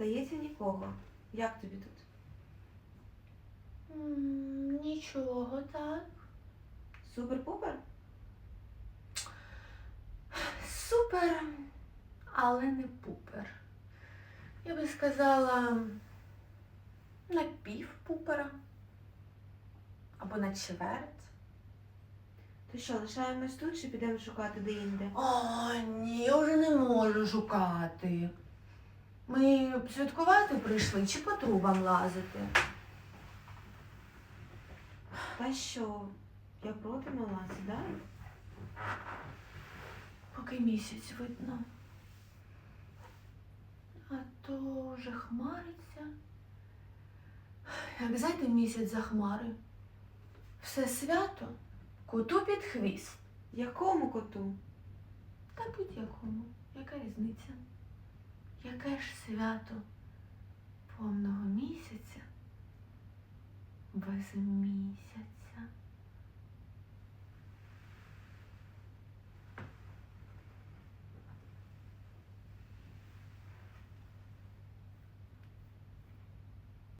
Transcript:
Здається, нікого. Як тобі тут? М, Нічого так. Супер-пупер? Супер, але не пупер. Я би сказала на пів пупера. Або на чверть. То що, лишаємось тут чи підемо шукати де-інде? О, ні, я вже не можу шукати. Ми святкувати прийшли чи по трубам лазити? Та що? Я проти мала, сідай. Поки місяць видно. А то вже хмариться. Як зайде місяць за хмари. Все свято коту під хвіст. Якому коту? Та будь-якому. Яка різниця? Яке ж свято повного місяця без місяця?